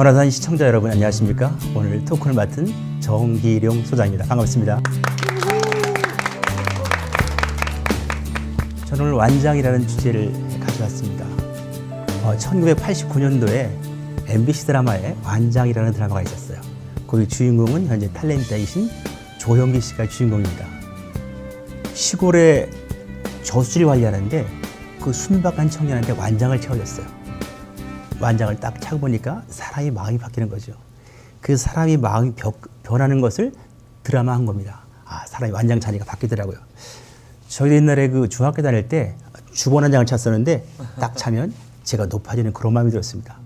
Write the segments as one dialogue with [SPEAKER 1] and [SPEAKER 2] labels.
[SPEAKER 1] 변화산 시청자 여러분 안녕하십니까? 오늘 토크를 맡은 정기룡 소장입니다. 반갑습니다. 저는 오늘 완장이라는 주제를 가져왔습니다. 어, 1989년도에 MBC 드라마에 완장이라는 드라마가 있었어요. 거기 주인공은 현재 탤런트이신 조영기 씨가 주인공입니다. 시골에 저수지를 관리하는데 그 순박한 청년한테 완장을 채워줬어요. 완장을 딱 차고 보니까 사람이 마음이 바뀌는 거죠. 그 사람이 마음이 벽- 변하는 것을 드라마 한 겁니다. 아, 사람이 완장 차니까 바뀌더라고요. 저희 옛날에 그 중학교 다닐 때 주번 한 장을 찼었는데 딱 차면 제가 높아지는 그런 마음이 들었습니다.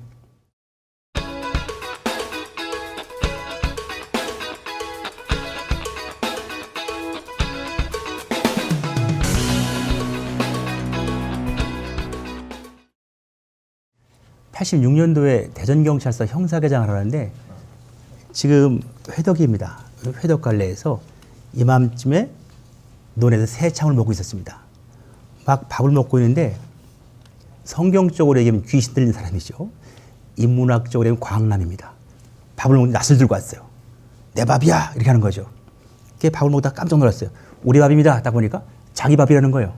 [SPEAKER 1] (86년도에) 대전경찰서 형사계장을 하는데 지금 회덕입니다 회덕 관례에서 이맘쯤에 논에서 새 참을 먹고 있었습니다. 막 밥을 먹고 있는데 성경적으로 얘기하면 귀신 들린 사람이죠. 인문학적으로 얘기하면 광남입니다. 밥을 먹는데 낯을 들고 왔어요. 내 밥이야 이렇게 하는 거죠. 걔 밥을 먹다 깜짝 놀랐어요. 우리 밥입니다. 딱 보니까 자기 밥이라는 거예요.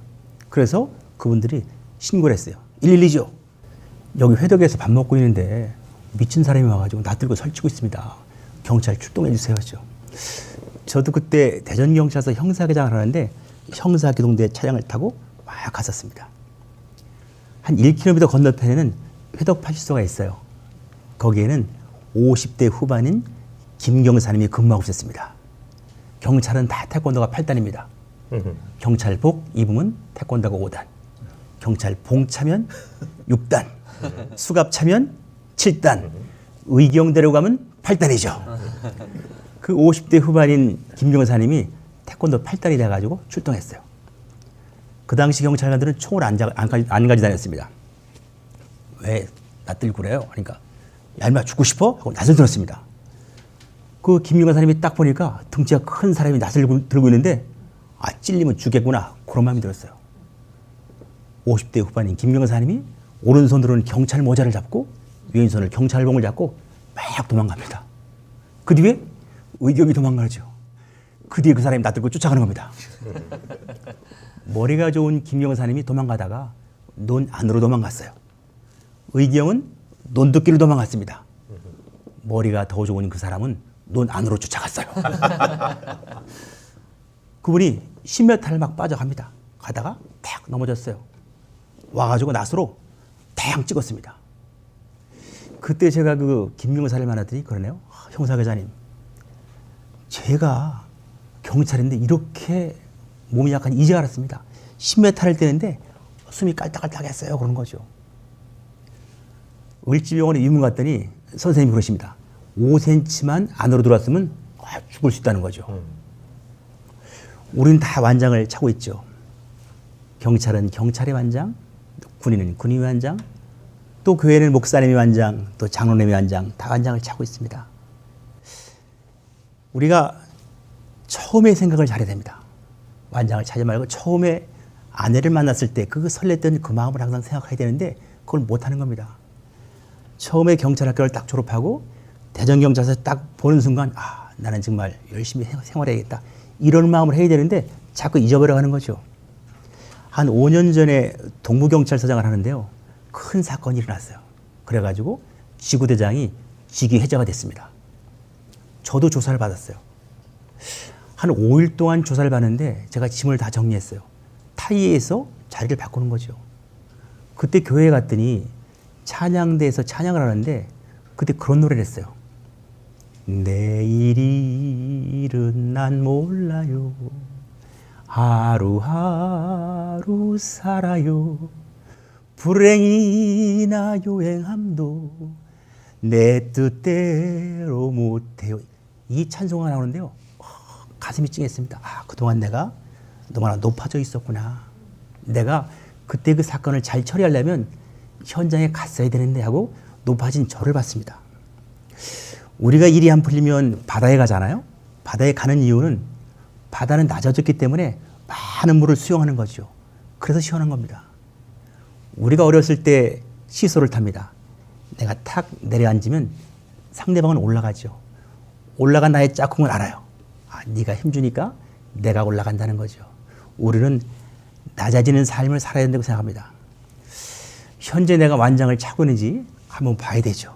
[SPEAKER 1] 그래서 그분들이 신고를 했어요. 112죠. 여기 회덕에서 밥 먹고 있는데 미친 사람이 와가지고 나 들고 설치고 있습니다. 경찰 출동해 주세요. 하죠. 저도 그때 대전 경찰서 형사계장을 하는데 형사기동대 차량을 타고 막 갔었습니다. 한 1km 건너편에는 회덕 파출소가 있어요. 거기에는 50대 후반인 김경사님이 근무하고 있었습니다. 경찰은 다 태권도가 8단입니다. 경찰복 입으면 태권도가 5단. 경찰 봉 차면 6단. 수갑 차면 7단. 의경대로 가면 8단이죠. 그 50대 후반인 김경사님이 태권도 8단이 돼가지고 출동했어요. 그 당시 경찰관들은 총을 안, 자, 안, 안 가지 다녔습니다. 왜 낯들고 그래요? 그러니까 야 임마 죽고 싶어? 하고 낯을 들었습니다. 그 김경사님이 딱 보니까 등치가 큰 사람이 낯을 들고, 있는데 아 찔리면 죽겠구나 그런 마음이 들었어요. 50대 후반인 김경사님이 오른손으로는 경찰 모자를 잡고 왼손을 경찰봉을 잡고 막 도망갑니다. 그 뒤에 의경이 도망가죠. 그 뒤에 그 사람이 낯들고 쫓아가는 겁니다. 머리가 좋은 김경사님이 도망가다가 논 안으로 도망갔어요. 의경은 논두길로 도망갔습니다. 머리가 더 좋은 그 사람은 논 안으로 쫓아갔어요. 그분이 10m를 막 빠져갑니다. 가다가 탁 넘어졌어요. 와가지고 낫으로 탕 찍었습니다. 그때 제가 그 김경사를 만났더니 그러네요. 아, 형사계장님, 제가 경찰인데 이렇게 몸이 약간 이제 알았습니다. 10m를 뛰는데 숨이 깔딱깔딱했어요. 그런 거죠. 을지병원에 입문 갔더니 선생님이 그러십니다. 5cm만 안으로 들어왔으면 아, 죽을 수 있다는 거죠. 우리는 다 완장을 차고 있죠. 경찰은 경찰의 완장, 군인은 군인의 완장, 또 교회는 목사님의 완장, 또 장로님의 완장, 다 완장을 차고 있습니다. 우리가 처음에 생각을 잘해야 됩니다. 완장을 차지 말고 처음에 아내를 만났을 때 그 설렜던 그 마음을 항상 생각해야 되는데 그걸 못하는 겁니다. 처음에 경찰 학교를 딱 졸업하고 대전경찰서 딱 보는 순간 아 나는 정말 열심히 생- 생활해야겠다 이런 마음을 해야 되는데 자꾸 잊어버려 가는 거죠. 한 5년 전에 동부경찰서장을 하는데요. 큰 사건이 일어났어요. 그래가지고 지구대장이 직위 해제가 됐습니다. 저도 조사를 받았어요. 한 5일 동안 조사를 받는데 제가 짐을 다 정리했어요. 타이에서 자리를 바꾸는 거죠. 그때 교회에 갔더니 찬양대에서 찬양을 하는데 그때 그런 노래를 했어요. 내일 일은 난 몰라요. 하루하루 살아요. 불행이나 요행함도 내 뜻대로 못해요. 이 찬송가 나오는데요. 어, 가슴이 찡했습니다. 아, 그동안 내가 너무나 높아져 있었구나. 내가 그때 그 사건을 잘 처리하려면 현장에 갔어야 되는데 하고 높아진 저를 봤습니다. 우리가 일이 안 풀리면 바다에 가잖아요. 바다에 가는 이유는 바다는 낮아졌기 때문에 많은 물을 수용하는 거죠. 그래서 시원한 겁니다. 우리가 어렸을 때 시소를 탑니다. 내가 탁 내려앉으면 상대방은 올라가죠. 올라간 나의 짝꿍을 알아요. 아, 네가 힘주니까 내가 올라간다는 거죠. 우리는 낮아지는 삶을 살아야 된다고 생각합니다. 현재 내가 완장을 차고 있는지 한번 봐야 되죠.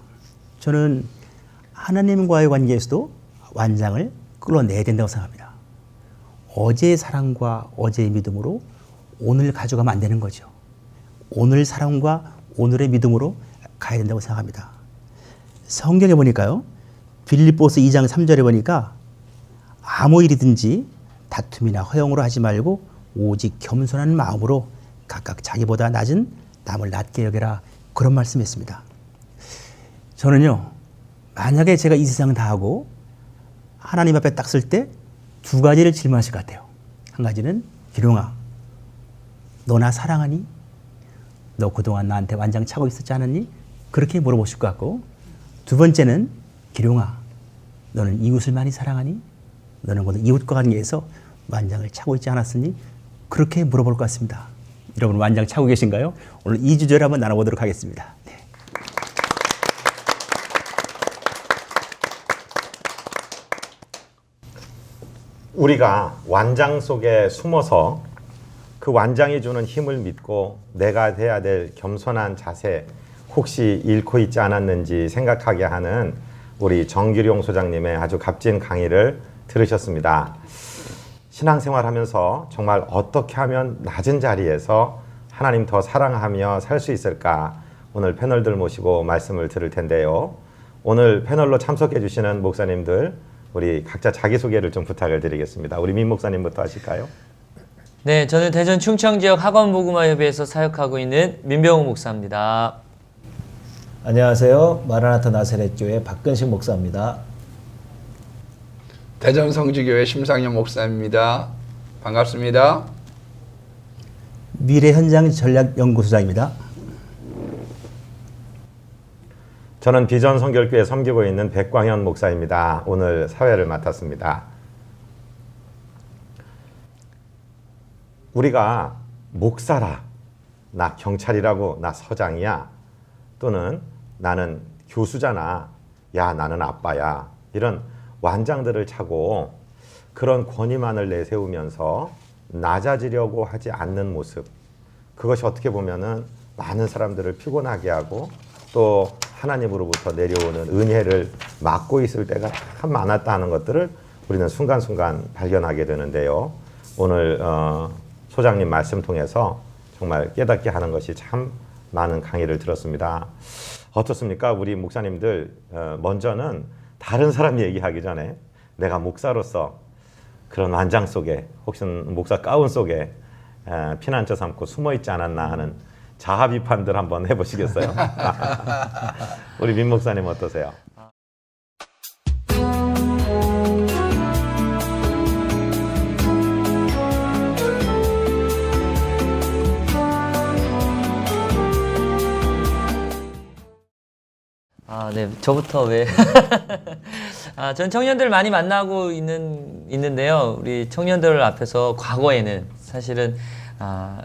[SPEAKER 1] 저는 하나님과의 관계에서도 완장을 끌어내야 된다고 생각합니다. 어제의 사랑과 어제의 믿음으로 오늘 가져가면 안 되는 거죠. 오늘 사랑과 오늘의 믿음으로 가야 된다고 생각합니다. 성경에 보니까요. 빌립보스 2장 3절에 보니까 아무 일이든지 다툼이나 허용으로 하지 말고 오직 겸손한 마음으로 각각 자기보다 낮은 남을 낮게 여겨라 그런 말씀했습니다. 저는요 만약에 제가 이 세상 다 하고 하나님 앞에 딱 쓸 때 두 가지를 질문하실 것 같아요. 한 가지는 기룡아, 너나 사랑하니? 너 그동안 나한테 완장 차고 있었지 않았니? 그렇게 물어보실 것 같고 두 번째는 기룡아, 너는 이웃을 많이 사랑하니? 너는 모두 이웃과 관계에서 완장을 차고 있지 않았으니? 그렇게 물어볼 것 같습니다. 여러분 완장 차고 계신가요? 오늘 이 주제를 한번 나눠보도록 하겠습니다.
[SPEAKER 2] 우리가 완장 속에 숨어서 그 완장이 주는 힘을 믿고 내가 돼야 될 겸손한 자세 혹시 잃고 있지 않았는지 생각하게 하는 우리 정기룡 소장님의 아주 값진 강의를 들으셨습니다. 신앙생활 하면서 정말 어떻게 하면 낮은 자리에서 하나님 더 사랑하며 살 수 있을까 오늘 패널들 모시고 말씀을 들을 텐데요. 오늘 패널로 참석해 주시는 목사님들 우리 각자 자기소개를 좀 부탁을 드리겠습니다. 우리 민 목사님부터 하실까요?
[SPEAKER 3] 네, 저는 대전 충청 지역 학원복음화협의회에서 사역하고 있는 민병우 목사입니다.
[SPEAKER 4] 안녕하세요. 마라나타 나사렛교회 박근식 목사입니다.
[SPEAKER 5] 대전 성지교회 심상현 목사입니다. 반갑습니다.
[SPEAKER 1] 미래 현장 전략 연구소장입니다.
[SPEAKER 2] 저는 비전 성결교회 섬기고 있는 백광현 목사입니다. 오늘 사회를 맡았습니다. 우리가 목사라, 나 경찰이라고, 나 서장이야, 또는 나는 교수잖아, 야 나는 아빠야 이런 완장들을 차고 그런 권위만을 내세우면서 낮아지려고 하지 않는 모습 그것이 어떻게 보면은 많은 사람들을 피곤하게 하고 또 하나님으로부터 내려오는 은혜를 막고 있을 때가 참 많았다 하는 것들을 우리는 순간순간 발견하게 되는데요. 오늘 어, 소장님 말씀 통해서 정말 깨닫게 하는 것이 참 많은 강의를 들었습니다. 어떻습니까? 우리 목사님들 어, 먼저는 다른 사람 얘기하기 전에 내가 목사로서 그런 완장 속에 혹은 목사 가운 속에 에, 피난처 삼고 숨어 있지 않았나 하는 자아 비판들 한번 해보시겠어요? 우리 민 목사님 어떠세요?
[SPEAKER 3] 아, 네, 저부터 왜? 아, 전 청년들 많이 만나고 있는 있는데요. 우리 청년들 앞에서 과거에는 사실은 아,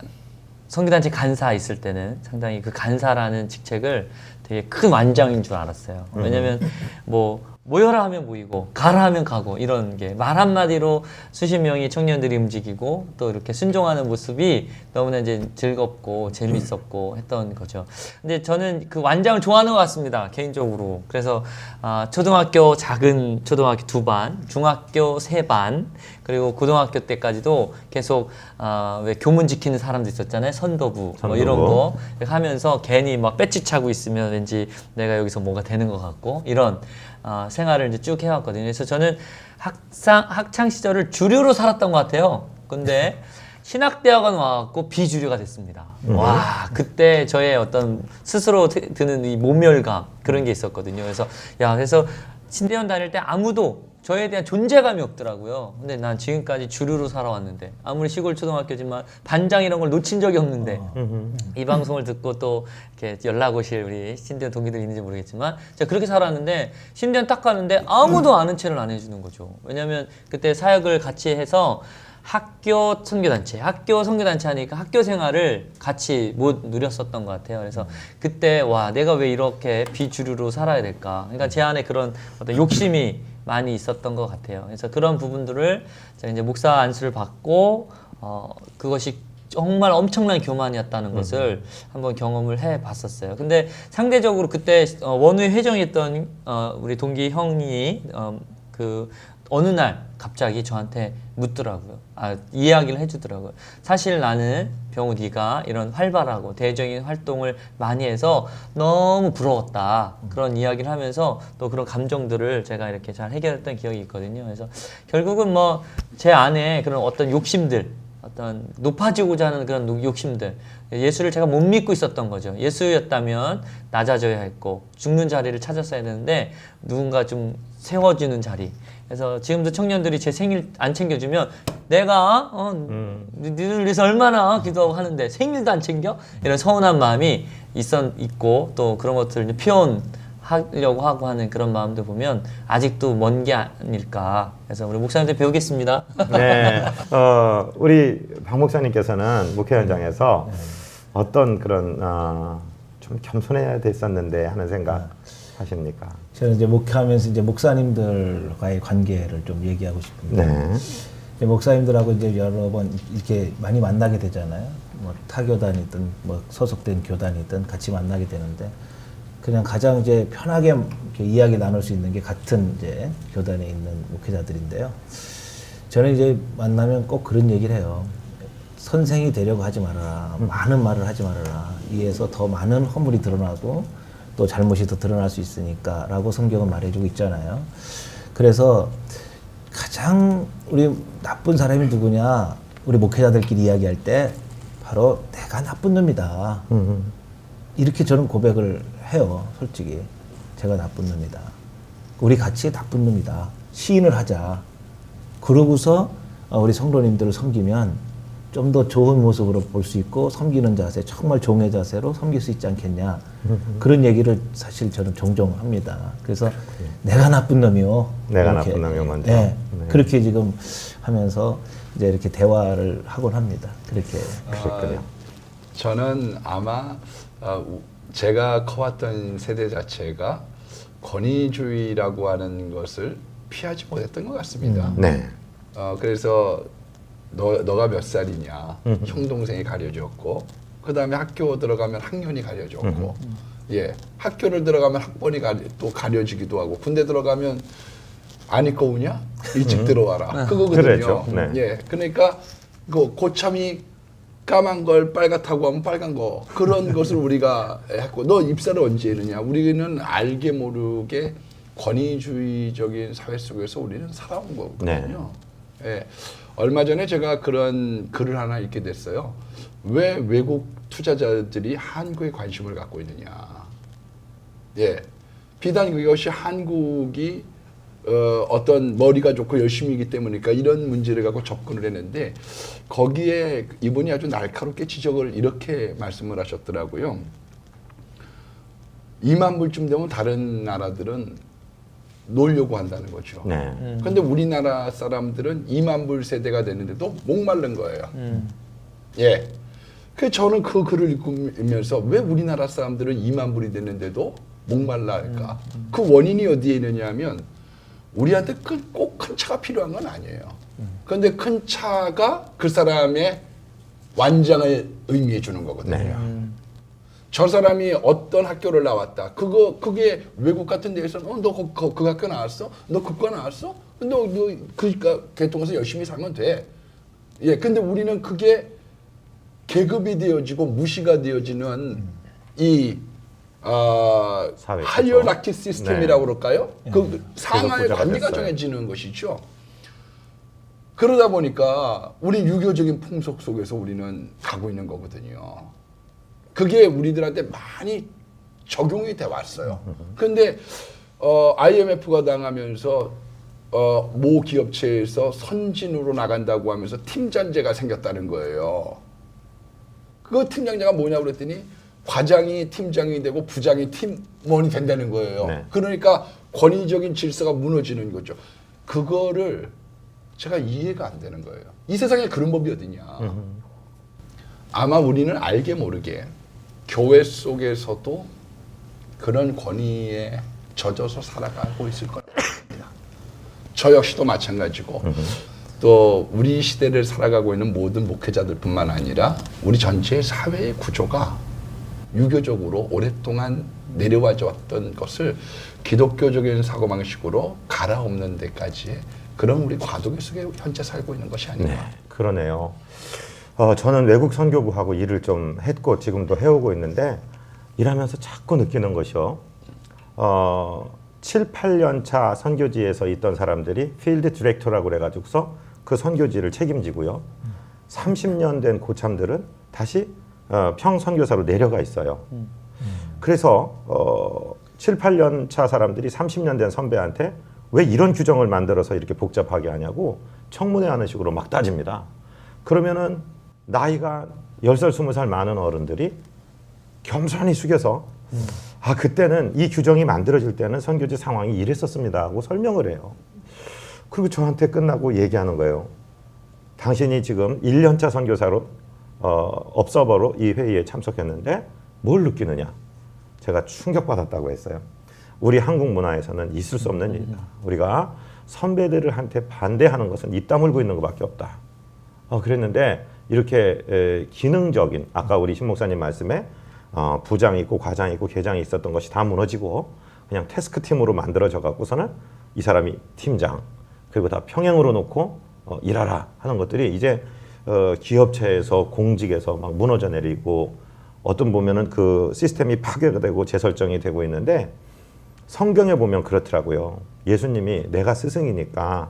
[SPEAKER 3] 성교단체 간사 있을 때는 상당히 그 간사라는 직책을 되게 큰 완장인 줄 알았어요. 왜냐면 뭐 모여라 하면 모이고 가라 하면 가고 이런 게 말 한마디로 수십 명의 청년들이 움직이고 또 이렇게 순종하는 모습이 너무나 이제 즐겁고 재밌었고 했던 거죠. 근데 저는 그 완장을 좋아하는 것 같습니다. 개인적으로. 그래서 아, 초등학교 작은 초등학교 두 반, 중학교 세 반, 그리고 고등학교 때까지도 계속 아, 왜 교문 지키는 사람도 있었잖아요. 선도부 뭐
[SPEAKER 2] 선도부.
[SPEAKER 3] 이런 거 하면서 괜히 막 배치 차고 있으면 왠지 내가 여기서 뭔가 되는 것 같고 이런 어, 생활을 이제 쭉 해왔거든요. 그래서 저는 학상 학창 시절을 주류로 살았던 것 같아요. 근데 신학대학원 와갖고 비주류가 됐습니다. 와 그때 저의 어떤 스스로 드- 드는 이 모멸감 그런 게 있었거든요. 그래서 야 그래서 신대원 다닐 때 아무도 저에 대한 존재감이 없더라고요. 근데 난 지금까지 주류로 살아왔는데 아무리 시골 초등학교지만 반장 이런 걸 놓친 적이 없는데 이 방송을 듣고 또 이렇게 연락 오실 우리 신대원 동기들 있는지 모르겠지만 제가 그렇게 살았는데 신대원 딱 가는데 아무도 아는 체를 안 해주는 거죠. 왜냐하면 그때 사역을 같이 해서 학교 선교단체, 학교 선교단체 하니까 학교 생활을 같이 못 누렸었던 것 같아요. 그래서 그때 와 내가 왜 이렇게 비주류로 살아야 될까? 그러니까 제 안에 그런 어떤 욕심이 많이 있었던 것 같아요. 그래서 그런 부분들을 제가 이제 목사 안수를 받고 어 그것이 정말 엄청난 교만이었다는 것을 한번 경험을 해 봤었어요. 근데 상대적으로 그때 어, 원우에 회정했던 어, 우리 동기 형이 어, 그 어느 날 갑자기 저한테 묻더라고요. 아, 이야기를 해주더라고요. 사실 나는 병우 네가 이런 활발하고 대적인 활동을 많이 해서 너무 부러웠다. 그런 이야기를 하면서 또 그런 감정들을 제가 이렇게 잘 해결했던 기억이 있거든요. 그래서 결국은 뭐 제 안에 그런 어떤 욕심들 어떤 높아지고자 하는 그런 노- 욕심들. 예수를 제가 못 믿고 있었던 거죠. 예수였다면 낮아져야 했고 죽는 자리를 찾았어야 되는데 누군가 좀 세워주는 자리. 그래서 지금도 청년들이 제 생일 안 챙겨주면 내가 어, 니들 위해서 얼마나 기도하고 하는데 생일도 안 챙겨? 이런 서운한 마음이 있었 있고 또 그런 것들을 표현 하려고 하고 하는 그런 마음들 보면 아직도 먼 게 아닐까. 그래서 우리 목사님한테 배우겠습니다.
[SPEAKER 2] 네, 어, 우리 박 목사님께서는 목회 현장에서 어떤 그런 어, 좀 겸손해야 됐었는데 하는 생각 하십니까?
[SPEAKER 4] 저는 이제 목회하면서 이제 목사님들과의 관계를 좀 얘기하고 싶은데
[SPEAKER 2] 네.
[SPEAKER 4] 이제 목사님들하고 이제 여러 번 이렇게 많이 만나게 되잖아요. 뭐 타교단이든 뭐 소속된 교단이든 같이 만나게 되는데 그냥 가장 이제 편하게 이야기 나눌 수 있는 게 같은 이제 교단에 있는 목회자들인데요. 저는 이제 만나면 꼭 그런 얘기를 해요. 선생이 되려고 하지 말아라. 많은 말을 하지 말아라. 이에서 더 많은 허물이 드러나고 또 잘못이 더 드러날 수 있으니까 라고 성경은 말해주고 있잖아요. 그래서 가장 우리 나쁜 사람이 누구냐? 우리 목회자들끼리 이야기할 때 바로 내가 나쁜 놈이다. 이렇게 저는 고백을 해요. 솔직히. 제가 나쁜 놈이다. 우리 같이 나쁜 놈이다. 시인을 하자. 그러고서 어, 우리 성도님들을 섬기면 좀 더 좋은 모습으로 볼 수 있고 섬기는 자세, 정말 종의 자세로 섬길 수 있지 않겠냐. 그런 얘기를 사실 저는 종종 합니다. 그래서 내가 나쁜 놈이요.
[SPEAKER 2] 내가
[SPEAKER 4] 이렇게.
[SPEAKER 2] 나쁜 놈이요, 먼저.
[SPEAKER 4] 네.
[SPEAKER 2] 네.
[SPEAKER 4] 그렇게 지금 하면서 이제 이렇게 대화를 하곤 합니다. 그렇게.
[SPEAKER 2] 그랬군요.
[SPEAKER 5] 저는 아마 어, 우- 제가 커왔던 세대 자체가 권위주의라고 하는 것을 피하지 못했던 것 같습니다.
[SPEAKER 2] 네.
[SPEAKER 5] 어, 그래서 너, 너가 몇 살이냐 형 동생이 가려줬고 그 다음에 학교 들어가면 학년이 가려줬고 예 학교를 들어가면 학번이 가려, 또 가려지기도 하고 군대 들어가면 안 입고 오냐 일찍 들어와라 그거거든요.
[SPEAKER 2] 그렇죠. 네.
[SPEAKER 5] 예 그러니까 그 고참이 까만 걸 빨갛다고 하면 빨간 거 그런 것을 우리가 했고 너 입사를 언제 했느냐 우리는 알게 모르게 권위주의적인 사회 속에서 우리는 살아온 거거든요. 예. 얼마 전에 제가 그런 글을 하나 읽게 됐어요. 왜 외국 투자자들이 한국에 관심을 갖고 있느냐. 예. 비단 그것이 한국이 어, 어떤 머리가 좋고 열심히이기 때문이니까 이런 문제를 갖고 접근을 했는데 거기에 이분이 아주 날카롭게 지적을 이렇게 말씀을 하셨더라고요. 2만 불쯤 되면 다른 나라들은 놀려고 한다는 거죠.
[SPEAKER 2] 네.
[SPEAKER 5] 근데 우리나라 사람들은 2만 불 세대가 됐는데도 목마른 거예요. 예. 그 저는 그 글을 읽으면서 왜 우리나라 사람들은 2만 불이 됐는데도 목말라 할까? 그 원인이 어디에 있느냐면 우리한테 꼭 큰 차가 필요한 건 아니에요. 그런데 큰 차가 그 사람의 완장을 의미해 주는 거거든요.
[SPEAKER 2] 네.
[SPEAKER 5] 저 사람이 어떤 학교를 나왔다. 그거 그게 외국 같은 데에서는 어, 너그 그, 그 학교 나왔어? 너 그과 나왔어? 너너 그니까 개통해서 열심히 살면 돼. 예. 근데 우리는 그게 계급이 되어지고 무시가 되어지는 이 아,
[SPEAKER 2] 사회
[SPEAKER 5] 하이어라키. 시스템이라고
[SPEAKER 2] 네.
[SPEAKER 5] 그럴까요? 그 상하의 관리가
[SPEAKER 2] 됐어요.
[SPEAKER 5] 정해지는 것이죠. 그러다 보니까 우리 유교적인 풍속 속에서 우리는 가고 있는 거거든요. 그게 우리들한테 많이 적용이 돼 왔어요. 근데 어, IMF가 당하면서 어, 모 기업체에서 선진으로 나간다고 하면서 팀장제가 생겼다는 거예요. 그 팀장제가 뭐냐고 그랬더니 과장이 팀장이 되고 부장이 팀원이 된다는 거예요.
[SPEAKER 2] 네.
[SPEAKER 5] 그러니까 권위적인 질서가 무너지는 거죠. 그거를 제가 이해가 안 되는 거예요. 이 세상에 그런 법이 어디냐. 아마 우리는 알게 모르게 교회 속에서도 그런 권위에 젖어서 살아가고 있을 겁니다. 저 역시도 마찬가지고 또 우리 시대를 살아가고 있는 모든 목회자들뿐만 아니라 우리 전체 사회의 구조가 유교적으로 오랫동안 내려와져 왔던 것을 기독교적인 사고방식으로 갈아엎는 데까지의 그런 우리 과도기 속에 현재 살고 있는 것이 아닌가.
[SPEAKER 2] 네, 그러네요. 어, 저는 외국 선교부하고 일을 좀 했고 지금도 해오고 있는데 일하면서 자꾸 느끼는 것이요. 어, 7, 8년 차 선교지에서 있던 사람들이 필드 디렉터라고 그래가지고서 그 선교지를 책임지고요. 30년 된 고참들은 다시 어, 평 선교사로 내려가 있어요. 그래서 어, 7, 8년 차 사람들이 30년 된 선배한테 왜 이런 규정을 만들어서 이렇게 복잡하게 하냐고 청문회 하는 식으로 막 따집니다. 그러면은 나이가 10살, 20살 많은 어른들이 겸손히 숙여서 아 그때는 이 규정이 만들어질 때는 선교지 상황이 이랬었습니다 하고 설명을 해요. 그리고 저한테 끝나고 얘기하는 거예요. 당신이 지금 1년차 선교사로 어, 업서버로 이 회의에 참석했는데 뭘 느끼느냐? 제가 충격받았다고 했어요. 우리 한국 문화에서는 있을 수 없는 일이다. 우리가 선배들한테 반대하는 것은 입 다물고 있는 것밖에 없다. 어, 그랬는데 이렇게 에, 기능적인 아까 우리 신 목사님 말씀에 어, 부장이 있고 과장이 있고 계장이 있었던 것이 다 무너지고 그냥 태스크 팀으로 만들어져 갖고서는 이 사람이 팀장 그리고 다 평행으로 놓고 어, 일하라 하는 것들이 이제 어, 기업체에서 공직에서 막 무너져 내리고 어떤 보면은 그 시스템이 파괴가 되고 재설정이 되고 있는데 성경에 보면 그렇더라고요. 예수님이 내가 스승이니까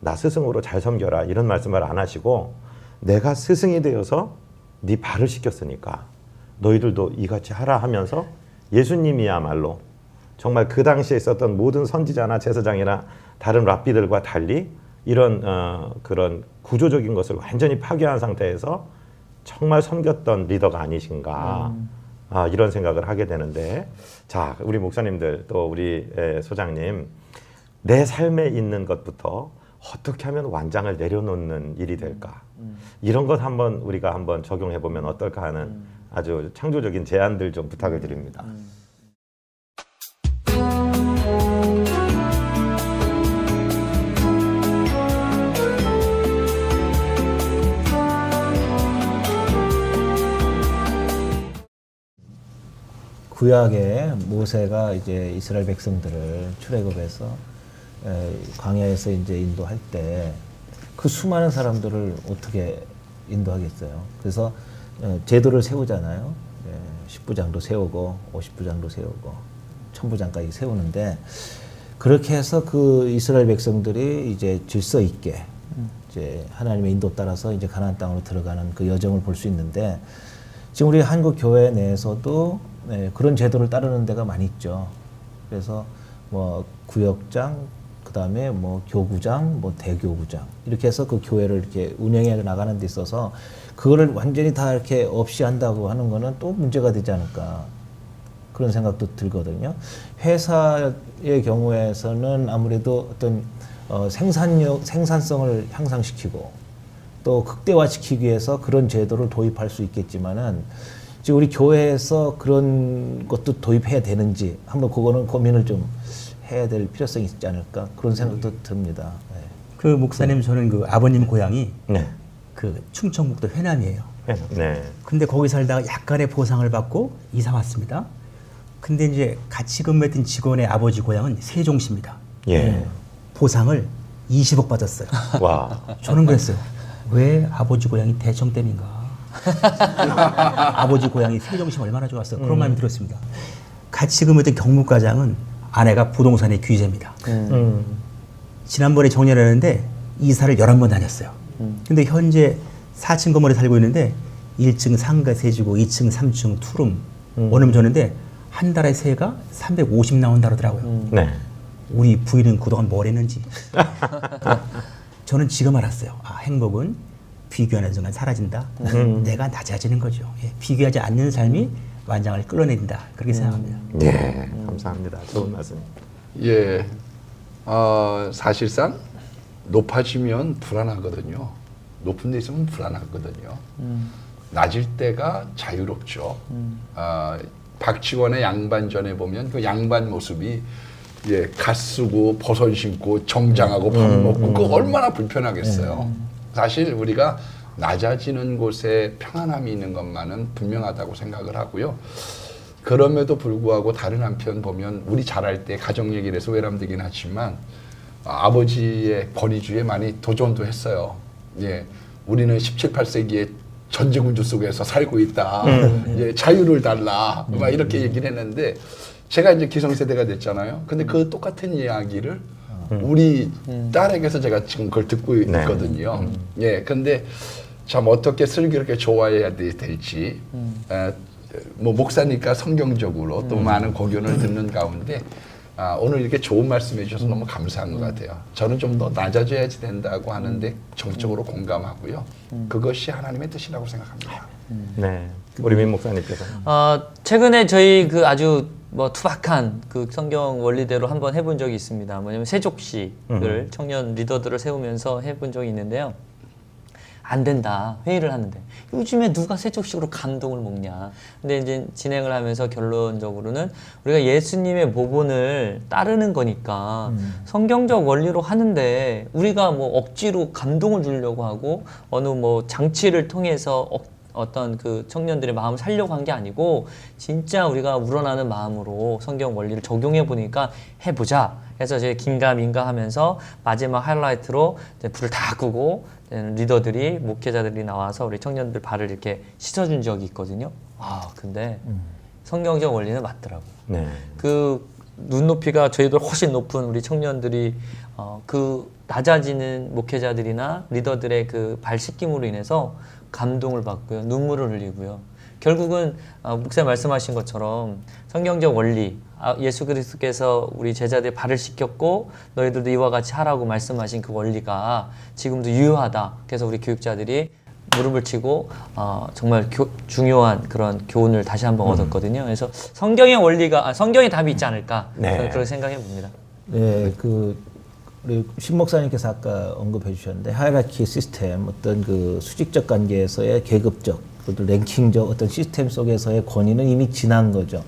[SPEAKER 2] 나 스승으로 잘 섬겨라 이런 말씀을 안 하시고 내가 스승이 되어서 네 발을 씻겼으니까 너희들도 이같이 하라 하면서 예수님이야말로 정말 그 당시에 있었던 모든 선지자나 제사장이나 다른 랍비들과 달리 이런 어, 그런 구조적인 것을 완전히 파괴한 상태에서 정말 섬겼던 리더가 아니신가 아, 이런 생각을 하게 되는데 자 우리 목사님들 또 우리 에, 소장님 내 삶에 있는 것부터 어떻게 하면 완장을 내려놓는 일이 될까? 이런 것 한번 우리가 한번 적용해 보면 어떨까 하는 아주 창조적인 제안들 좀 부탁을 드립니다.
[SPEAKER 4] 구약에 모세가 이제 이스라엘 백성들을 출애굽해서 에, 광야에서 이제 인도할 때 그 수많은 사람들을 어떻게 인도하겠어요? 그래서 어, 제도를 세우잖아요. 예, 10부장도 세우고 50부장도 세우고 1000부장까지 세우는데 그렇게 해서 그 이스라엘 백성들이 이제 질서 있게 이제 하나님의 인도 따라서 이제 가나안 땅으로 들어가는 그 여정을 볼 수 있는데 지금 우리 한국 교회 내에서도 네, 그런 제도를 따르는 데가 많이 있죠. 그래서 뭐 구역장, 그 다음에 뭐 교구장, 뭐 대교구장 이렇게 해서 그 교회를 이렇게 운영해 나가는 데 있어서 그거를 완전히 다 이렇게 없이 한다고 하는 거는 또 문제가 되지 않을까 그런 생각도 들거든요. 회사의 경우에서는 아무래도 어떤 어, 생산력, 생산성을 향상시키고 또 극대화시키기 위해서 그런 제도를 도입할 수 있겠지만은 지금 우리 교회에서 그런 것도 도입해야 되는지 한번 그거는 고민을 좀 해야 될 필요성이 있지 않을까 그런 생각도 듭니다. 네.
[SPEAKER 1] 그 목사님 저는 그 아버님 고향이
[SPEAKER 2] 네.
[SPEAKER 1] 그 충청북도 회남이에요.
[SPEAKER 2] 네.
[SPEAKER 1] 근데 거기 살다가 약간의 보상을 받고 이사 왔습니다. 근데 이제 같이 근무했던 직원의 아버지 고향은 세종시입니다.
[SPEAKER 2] 예.
[SPEAKER 1] 보상을 20억 받았어요.
[SPEAKER 2] 와.
[SPEAKER 1] 저는 그랬어요. 왜 아버지 고향이 대청 때문인가? 아버지 고향이 세종시 얼마나 좋았어? 그런 마음이 들었습니다. 같이 근무했던 경무과장은 아내가 부동산의 귀재입니다.
[SPEAKER 4] 음.
[SPEAKER 1] 지난번에 정년하는데 이사를 11번 다녔어요. 근데 현재 4층 건물에 살고 있는데 1층 상가 세주고 2층 3층 투룸 원룸 줬는데 한 달에 세가 350 나온다 그러더라고요.
[SPEAKER 2] 네.
[SPEAKER 1] 우리 부인은 그동안 뭘 했는지. 저는 지금 알았어요. 아, 행복은 비교하는 순간 사라진다. 내가 낮아지는 거죠. 예, 비교하지 않는 삶이 완장을 끌어내린다. 그렇게 생각합니다.
[SPEAKER 2] 네, 감사합니다. 좋은 말씀.
[SPEAKER 5] 예, 어, 사실상 높아지면 불안하거든요. 높은 데 있으면 불안하거든요. 낮을 때가 자유롭죠. 아, 박지원의 양반전에 보면 그 양반 모습이 예, 갓 쓰고 버선 신고 정장하고 밥 먹고 그거 얼마나 불편하겠어요. 사실 우리가 낮아지는 곳에 평안함이 있는 것만은 분명하다고 생각을 하고요. 그럼에도 불구하고 다른 한편 보면 우리 자랄 때 가정 얘기를 해서 외람되긴 하지만 아, 아버지의 권위주의에 많이 도전도 했어요. 예. 우리는 17, 8세기에 전쟁운주 속에서 살고 있다. 예, 자유를 달라. 막 이렇게 얘기를 했는데 제가 이제 기성세대가 됐잖아요. 근데 그 똑같은 이야기를 우리 딸에게서 제가 지금 그걸 듣고
[SPEAKER 2] 네.
[SPEAKER 5] 있거든요. 예. 근데 참 어떻게 슬기롭게 좋아해야 되- 될지 에, 뭐 목사니까 성경적으로 또 많은 고견을 듣는 가운데 아, 오늘 이렇게 좋은 말씀해 주셔서 너무 감사한 것 같아요. 저는 좀 더 낮아져야지 된다고 하는데 정적으로 공감하고요. 그것이 하나님의 뜻이라고 생각합니다.
[SPEAKER 2] 네, 우리 민 목사님께서.
[SPEAKER 3] 어, 최근에 저희 그 아주 뭐 투박한 그 성경 원리대로 한번 해본 적이 있습니다. 뭐냐면 세족식을 청년 리더들을 세우면서 해본 적이 있는데요. 안 된다. 회의를 하는데. 요즘에 누가 세족식으로 감동을 먹냐. 근데 이제 진행을 하면서 결론적으로는 우리가 예수님의 모본을 따르는 거니까 성경적 원리로 하는데 우리가 뭐 억지로 감동을 주려고 하고 어느 뭐 장치를 통해서 억, 어떤 그 청년들의 마음을 살려고 한 게 아니고 진짜 우리가 우러나는 마음으로 성경 원리를 적용해 보니까 해보자. 그래서 제가 긴가민가 하면서 마지막 하이라이트로 이제 불을 다 끄고 이제 리더들이 목회자들이 나와서 우리 청년들 발을 이렇게 씻어준 적이 있거든요. 아 근데 성경적 원리는 맞더라고요.
[SPEAKER 2] 네.
[SPEAKER 3] 그 눈높이가 저희들 훨씬 높은 우리 청년들이 어, 그 낮아지는 목회자들이나 리더들의 그 발 씻김으로 인해서 감동을 받고요 눈물을 흘리고요 결국은 어, 목사님 말씀하신 것처럼 성경적 원리 아, 예수 그리스도께서 우리 제자들 발을 씻겼고 너희들도 이와 같이 하라고 말씀하신 그 원리가 지금도 유효하다 그래서 우리 교육자들이 무릎을 치고 어, 정말 교- 중요한 그런 교훈을 다시 한번 얻었거든요. 그래서 성경의 원리가 아, 성경의 답이 있지 않을까
[SPEAKER 2] 네.
[SPEAKER 3] 그렇게 생각해 봅니다.
[SPEAKER 4] 네, 그 우리 신 목사님께서 아까 언급해 주셨는데 하이라키 시스템 어떤 그 수직적 관계에서의 계급적 그것도 랭킹적 어떤 시스템 속에서의 권위는 이미 지난 거죠.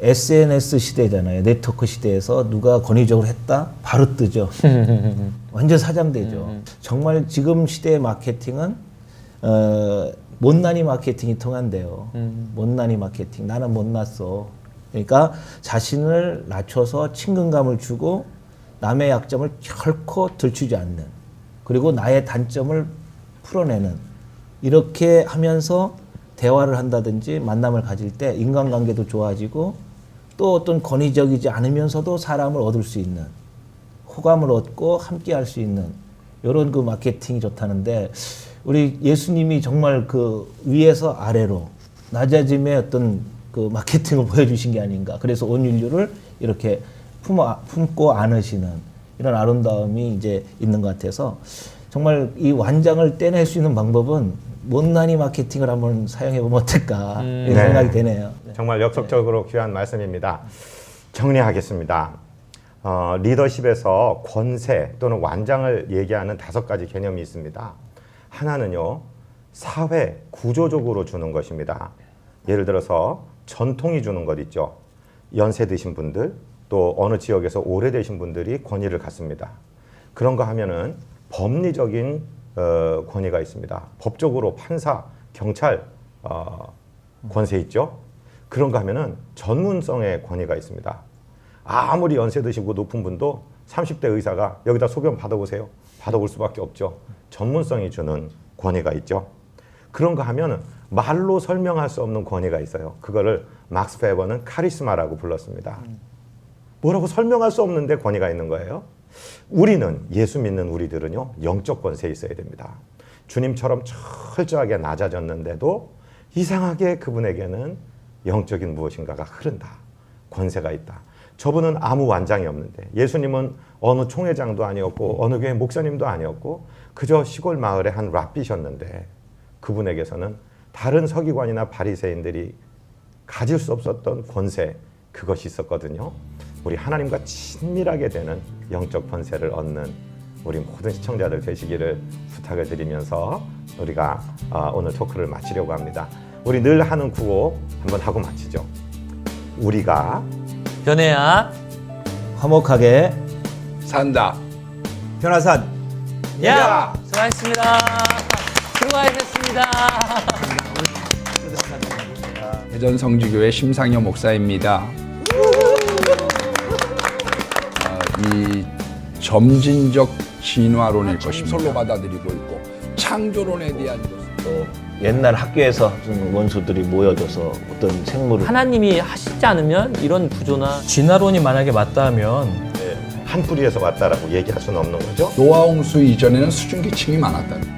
[SPEAKER 4] SNS 시대잖아요. 네트워크 시대에서 누가 권위적으로 했다 바로 뜨죠. 완전 사장되죠. 정말 지금 시대의 마케팅은 어, 못난이 마케팅이 통한대요. 못난이 마케팅. 나는 못났어. 그러니까 자신을 낮춰서 친근감을 주고 남의 약점을 결코 들추지 않는 그리고 나의 단점을 풀어내는 이렇게 하면서 대화를 한다든지 만남을 가질 때 인간관계도 좋아지고 또 어떤 권위적이지 않으면서도 사람을 얻을 수 있는 호감을 얻고 함께 할 수 있는 이런 그 마케팅이 좋다는데 우리 예수님이 정말 그 위에서 아래로 낮아짐의 어떤 그 마케팅을 보여주신 게 아닌가. 그래서 온 인류를 이렇게 품어, 품고 안으시는 이런 아름다움이 이제 있는 것 같아서 정말 이 완장을 떼낼 수 있는 방법은 못난이 마케팅을 한번 사용해 보면 어떨까 이런
[SPEAKER 2] 네.
[SPEAKER 4] 생각이 되네요.
[SPEAKER 2] 정말 역설적으로 귀한 말씀입니다. 정리하겠습니다. 어, 리더십에서 권세 또는 완장을 얘기하는 다섯 가지 개념이 있습니다. 하나는요, 사회 구조적으로 주는 것입니다. 예를 들어서 전통이 주는 것 있죠. 연세 드신 분들, 또 어느 지역에서 오래되신 분들이 권위를 갖습니다. 그런 거 하면은 법리적인 어, 권위가 있습니다. 법적으로 판사, 경찰 어, 권세 있죠. 그런 거 하면은 전문성의 권위가 있습니다. 아무리 연세 드시고 높은 분도 30대 의사가 여기다 소변 받아보세요. 받아볼 수밖에 없죠. 전문성이 주는 권위가 있죠. 그런 거 하면은 말로 설명할 수 없는 권위가 있어요. 그거를 막스 페버는 카리스마라고 불렀습니다. 뭐라고 설명할 수 없는데 권위가 있는 거예요. 우리는 예수 믿는 우리들은요 영적 권세에 있어야 됩니다. 주님처럼 철저하게 낮아졌는데도 이상하게 그분에게는 영적인 무엇인가가 흐른다. 권세가 있다. 저분은 아무 완장이 없는데 예수님은 어느 총회장도 아니었고 어느 교회 목사님도 아니었고 그저 시골 마을의 한 랍비셨는데 그분에게서는 다른 서기관이나 바리새인들이 가질 수 없었던 권세 그것이 있었거든요. 우리 하나님과 친밀하게 되는 영적 권세를 얻는 우리 모든 시청자들 되시기를 부탁을 드리면서 우리가 어, 오늘 토크를 마치려고 합니다. 우리 늘 하는 구호 한번 하고 마치죠. 우리가
[SPEAKER 3] 변해야
[SPEAKER 4] 화목하게
[SPEAKER 5] 산다.
[SPEAKER 1] 변화산
[SPEAKER 3] 야 수고하셨습니다. 수고하셨습니다.
[SPEAKER 5] 대전 성지교회 심상현 목사입니다. 이 점진적 진화론일 것입니다. 솔로 받아들이고 있고 창조론에 대한
[SPEAKER 4] 또 옛날 학교에서 좀 원수들이 모여져서 어떤 생물을
[SPEAKER 3] 하나님이 하시지 않으면 이런 구조나 진화론이 만약에 맞다면
[SPEAKER 2] 한 뿌리에서 왔다라고 얘기할 수는 없는 거죠.
[SPEAKER 5] 노아홍수 이전에는 수증기층이 많았다.